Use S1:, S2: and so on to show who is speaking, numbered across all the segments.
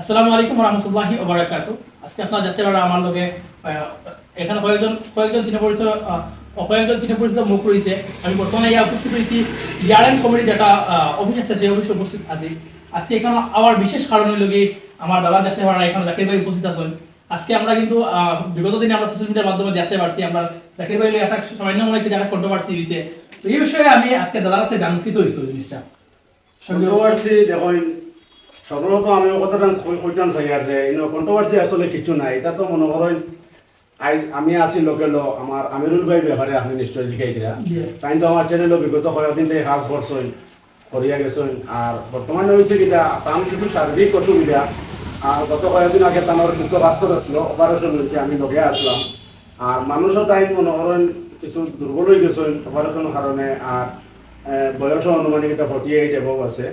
S1: আসসালামু আলাইকুম রহমতুল্লাহি ওবরাকাত আজকে আপনারা দেখতে পারেন আমার লগে এখানে কয়েকজন কয়েকজন চিনে পরিচিত কয়েকজন চিনে পরিচিত মুখ রয়েছে। আমি বর্তমানে ইয়া উপস্থিত হয়েছি ইয়ারেন কমিটি যেটা অফিস আছে যে অফিসে উপস্থিত আছি। আজকে এখানে আমার বিশেষ কারণ হইল কি, আমার দাদা দেখতে পারা, এখানে জাকির ভাই উপস্থিত আছেন। আজকে আমরা কিন্তু বিগত দিনে আমরা সোশ্যাল মিডিয়ার মাধ্যমে দেখতে পারছি, আমরা জাকির ভাই একটা সামান্য মনে কিন্তু একটা কন্ট্রোভার্সি হয়েছে তো এই বিষয়ে আমি আজকে দাদার কাছে জানকৃত হয়েছি জিনিসটা।
S2: কন্ট্রোভার্সি দেখুন সর্বপ্রথম আমি কথাটা কইতাম চাই আর যে কন্ট্রোভার্সি আসলে কিছু নাই। এটা তো মনে করেন আই আমি আছি লোকেল আমার আমিরুল ভাই ব্যাপারে আপনি নিশ্চয় জিজ্ঞাসা
S1: Yeah.
S2: তাই তো আমার চ্যানেল বিগত কয়েকদিন থেকে কাজ করছেন করিয়া গেছেন আর বর্তমানে হয়েছে কিটা তার কিছু শারীরিক অসুবিধা আর গত কয়েকদিন আগে তার দুটো বাস্তব আসলো অপারেশন হয়েছে আমি লগে আসলাম আর মানুষও তাই মনে করেন কিছু দুর্বল হয়ে গেছেন অপারেশনের কারণে আর বয়সও অনুমানিক এটা ফর্টি এইট এবভ আছে।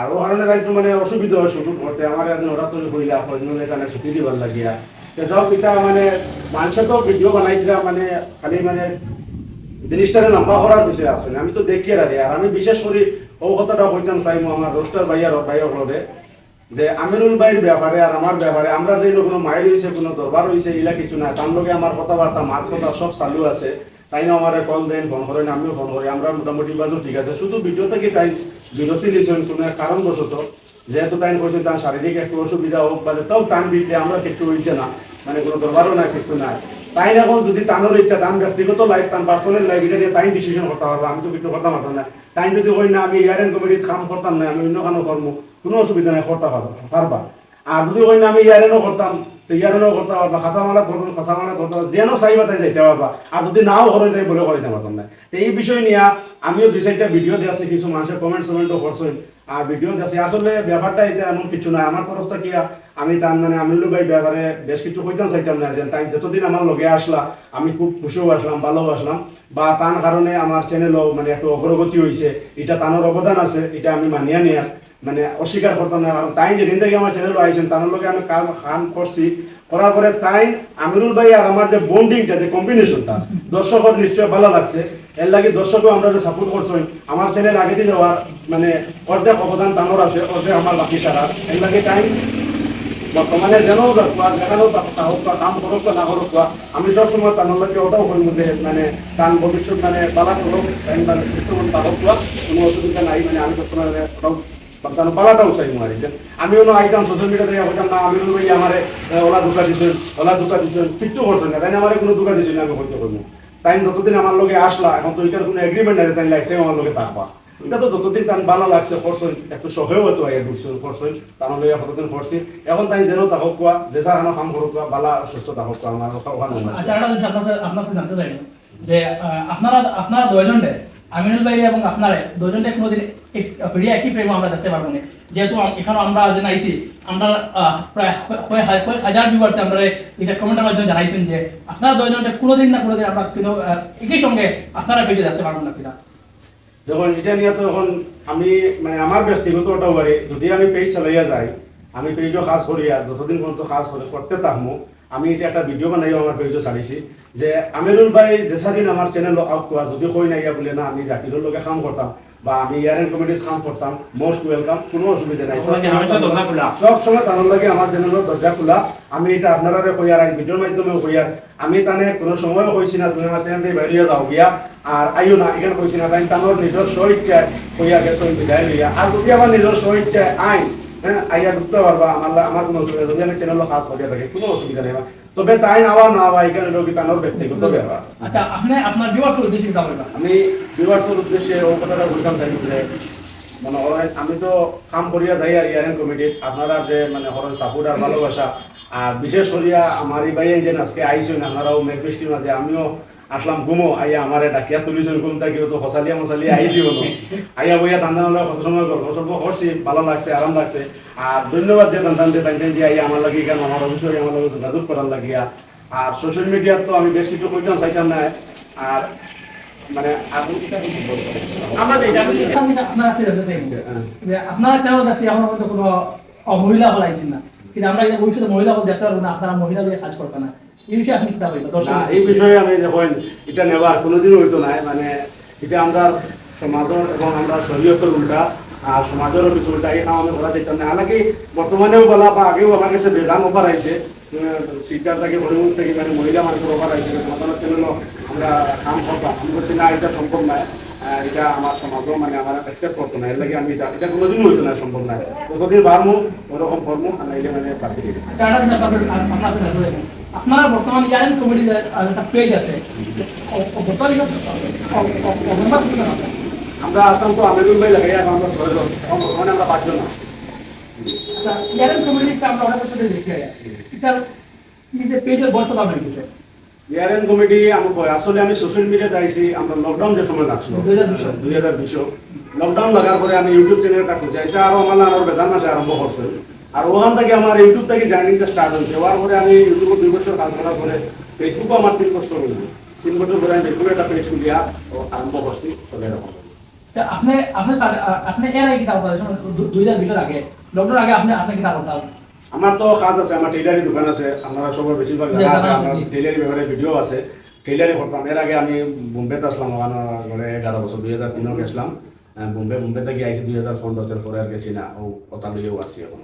S2: আর ও একটু মানে অসুবিধা হয় শুরু করতে আমার হঠাৎ করে হইলা হইল এখানে ছুটি দিবার লাগিয়া। তো সব এটা মানে মানুষে তো ভিডিও বানাইছিলা মানে খালি মানে জিনিসটারে লম্বা করার বিষয় আসলে আমি তো দেখি আর আর আমি বিশেষ করে ও কথাটা কইতাম চাই আমার রোস্টার ভাইয়ার ভাইয়ার হলে যে আমিরুল ভাইয়ের ব্যাপারে আর আমার ব্যাপারে, আমরা যে কোনো মায়ের হয়েছে কোনো দরবার হয়েছে এগুলা কিছু না, তার লগে আমার কথাবার্তা মাত কথা সব চালু আছে। তাই না আমার কল দেন, ফোন করেন, আমিও ফোন করি, আমরা মোটামুটি বাজু ঠিক আছে। শুধু ভিডিও থেকে তাই বিরতি নিয়েছেন কোনো কারণবশত। যেহেতু তাই কইছেন তার শারীরিক একটু অসুবিধা হোক বা তাও টান দিতে আমরা কিছু হয়েছে না মানে কোনো দরবারও না, কিছু নাই। তাই না এখন যদি তানোর ইচ্ছা তান ব্যক্তিগত লাইফ তান পার্সোনাল লাইফ এটা নিয়ে তাই ডিসিশন করতে পারব আমি তো কিছু করতে পারতাম না। তাই যদি কই না, আমি এয়ার ইয়ারেন কমিটির কাম করতাম না, আমি অন্য কানো কর্ম, কোনো অসুবিধা নাই, করতে পারব, পারবা। আর যদি না আমি ইয়ারেনও করতাম তো ইয়ারেনও করতে পারবা খাসা মালা ধরুন খাসা মালা ধরতে যেন চাইবা তাই যাইতে পারবা আর যদি নাও করেন তাই বলে করিতে পারতাম না তো এই বিষয় নিয়ে আমিও দুই চারটা ভিডিও দিয়ে আছে, কিছু মানুষের কমেন্ট সমেন্টও করছেন আর ভিডিও আছে। আসলে ব্যাপারটা এটা এমন কিছু না আমার তরফ থেকে আমি তার মানে আমিরুল ভাই ব্যাপারে বেশ কিছু কইতাম চাইতাম না যে তাই যতদিন আমার লগে আসলা আমি খুব খুশিও আসলাম ভালোও আসলাম বা তার কারণে আমার চ্যানেলও মানে একটু অগ্রগতি হয়েছে এটা তানোর অবদান আছে এটা আমি মানিয়া নিয়া। মানে অস্বীকার করতাম না। তাই যেদিন থেকে আমার চ্যানেল আইছেন তার লগে আমি কাম কাম করছি। করার পরে তাই আমিরুল ভাই আর আমার যে বন্ডিংটা যে কম্বিনেশনটা দর্শকের নিশ্চয় ভালো লাগছে। এর লাগে দর্শকও আমরা যে সাপোর্ট করছেন, আমার চ্যানেল আগে দিয়ে যাওয়ার মানে অর্ধেক অবদান তানোর আছে, অর্ধেক আমার বাকি তারা এর লাগে টাইম বর্তমানে যেন যেখানেও হোক বা কাম করুক বা না করুক বা, আমি সবসময় তার লোকে ওটাও করি মধ্যে মানে তার ভবিষ্যৎ মানে পালা করুক টাইম মানে সুস্থ কোনো অসুবিধা নাই মানে আমি সবসময় ওটাও তার পালাটাও চাই মারি আমি অন্য আইতাম সোশ্যাল মিডিয়া থেকে হইতাম না, আমি ভাই আমার ওলা দোকা দিছেন, ওলা দোকা দিছেন, কিচ্ছু করছেন না, তাই না আমার কোনো দোকা দিছেন আমি হইতে করব তাই যতদিন আমার লগে আসলা, এখন তো এটার কোনো এগ্রিমেন্ট যে তাই লাইফ টাইম আমার লগে থাকবা। এটা তো যতদিন তার ভালো লাগছে করছেন একটু সহেও হতো আগে ঢুকছেন করছেন তার লগে কতদিন করছি এখন তাই যেন তাহক কোয়া, যে সার আমার কাম করুক বালা সুস্থ তাহক কোয়া, আমার কথা ওখানে
S1: আচ্ছা আপনার আপনার জানতে চাই যে আপনারা আপনারা দুজনে আমিনুল ভাই এবং আপনারা দুজনে কোনোদিন একই প্রেম আমরা দেখতে পারব না। যেহেতু এখানে আমরা যে নাইছি, আমরা প্রায় কয়- কয় হা- কয় হাজার ভিউয়ার্স আমরা এটা কমেন্টের মাধ্যমে জানাইছেন যে, আপনারা দুজনে কোনোদিন না কোনোদিন আমরা কিন্তু একই সঙ্গে আপনারা ভিডিও দেখতে পারব না কিনা।
S2: যখন এটা নিয়ে তো এখন আমি মানে আমার ব্যক্তিগত ওটা বারে যদি আমি পেজ চালাইয়া যাই, আমি পেজও কাজ করিয়া যতদিন পর্যন্ত কাজ করে, করতে থাকব আমি এটা একটা ভিডিও বানাইও আমার পেজও ছাড়িছি, যে আমিরুল ভাই যে সাদিন আমার চ্যানেল আউট করা, যদি কই না ইয়া বলে, না, আমি জাকিরের লগে কাম করতাম। বা আমি ইয়ারেন কমিটির কাম করতাম মোস্ট ওয়েলকাম কোনো অসুবিধা নাই।
S3: সবাইকে খোলা।
S2: সব সময় তার লাগে আমার জন্য দরজা খোলা। আমি এটা আপনারা কইয়ার আই ভিডিওর মাধ্যমে কইয়ার। আমি তানে কোনো সময়ও কইছি না তুমি আমার চ্যানেল বাইরে যাও গিয়া। আর আইও না এখানে কইছি না তাই তানোর নিজের স্ব ইচ্ছায় কইয়া গেছে বিদায় লইয়া। আর যদি আমার নিজের স্ব ইচ্ছায় আইন হ্যাঁ আইয়া ঢুকতে পারবা আমার আমার কোনো অসুবিধা। যদি আমি চ্যানেল কাজ করিয়া থাকি কোনো অসুবিধা নেই। তবে তাই না না এখানে লোক তানোর ব্যক্তিগত ব্যাপার।
S1: আচ্ছা আপনি আপনার ভিউয়ার্সের উদ্দেশ্যে কথা বলবেন
S2: আমি উদ্দেশ্যে ও কথাটা বলতাম চাই যে মানে আমি তো কাম করিয়া যাই আর ইয়ারেন কমিটির আপনারা যে মানে হরেন সাপোর্ট আর ভালোবাসা আর বিশেষ করিয়া আমার এই ভাই যে আজকে আইসেন আপনারাও মেঘ বৃষ্টির মাঝে আমিও আসলাম ঘুমো, আইয়া আমারে ডাকিয়া তুলিছেন ঘুম থাকি তো হসালিয়া মশালিয়া আইসি বলো। আইয়া বইয়া দান্দা হলে কত সময় গল্প সল্প করছি ভালো লাগছে আরাম লাগছে। আর ধন্যবাদ যে দান্দান যে তাই যে আইয়া আমার লাগি কেন আমার অবশ্যই আমার লগে যোগাযোগ করার লাগিয়া আর সোশ্যাল মিডিয়ার তো আমি বেশ কিছু কইতাম চাইতাম না আর মানে
S1: মহিলা হল না। কিন্তু আমরা মহিলা হল দেখতে পারব না আপনারা মহিলা দিয়ে কাজ করবে না। এই বিষয়ে
S2: না এই আমি দেখেন এটা নেবার কোনোদিনও হইতো নাই মানে এটা আমরা সমাজের এবং আমরা শরীয়তের উল্টা আর সমাজেরও কিছু তাই আমি করা যেতাম না। হালাকি বর্তমানেও বলা বা আগেও আমার কাছে বেদান অফার আইছে শিক্ষার থেকে হরিমুখ থেকে মানে মহিলা মানুষের অফার আইছে সমাধানের জন্য আমরা কাম করতাম। আমি বলছি না এটা সম্ভব নয়। এটা আমার সমাজও মানে আমার অ্যাকসেপ্ট করতো না। এর লাগে আমি এটা এটা কোনোদিনও হইতো না সম্ভব নয় যতদিন পারমু ওরকম করমু আর নাইলে মানে বাকি দিই
S1: আচ্ছা, আপনার- বর্তমানে ইয়ারেন কমিটি একটা পেজ আছে।
S2: আমরা আসতাম তো আমিরুল ভাই লাগাই এখন আমরা ছয়জন বর্তমানে আমরা পাঁচজন আছি।
S1: আচ্ছা, ইয়ারেন কমিটিটা আমরা অনেক বছর দেখি। এটার নিজের পেজের বয়স আপনার কিছু।
S2: ইয়ারেন কমিটি আমি কই আসলে আমি সোশ্যাল মিডিয়াতে আইছি আমরা লকডাউন যে সময় লাগছিল
S1: 2020
S2: দুই হাজার বিশ লকডাউন লাগার পরে আমি ইউটিউব চ্যানেলটা খুঁজে এটা আরও আমার আরও বেজান মাসে আরম্ভ করছে আর ওখান থেকে আমার ইউটিউব থেকে জার্নিংটা স্টার্ট হয়েছে হওয়ার পরে আমি ইউটিউবে দুই বছর কাজ করার পরে ফেসবুকও আমার তিন বছর হইল তিন বছর পরে আমি ফেসবুকে একটা পেজ খুলিয়া আরম্ভ করছি চলে এরকম
S1: আচ্ছা, আপনি আপনি আপনি এর আগে কিতাব দুই হাজার বিশের আগে। লকডাউন আগে আপনি আসেন কিতাব
S2: আমার তো কাজ আছে আমার টেইলারি দোকান আছে আপনারা সবার বেশিরভাগ জায়গা আছে আমার। টেইলারি ব্যাপারে ভিডিও আছে। টেইলারি করতাম এর আগে আমি বোম্বেতে আসলাম ওখানে মানে এগারো বছর দুই হাজার তিনও গেছিলাম বোম্বে বোম্বে থেকে আইসি দুই হাজার পনেরোতের পরে আর গেছি না ও কথা লইয়েও আসছি এখন।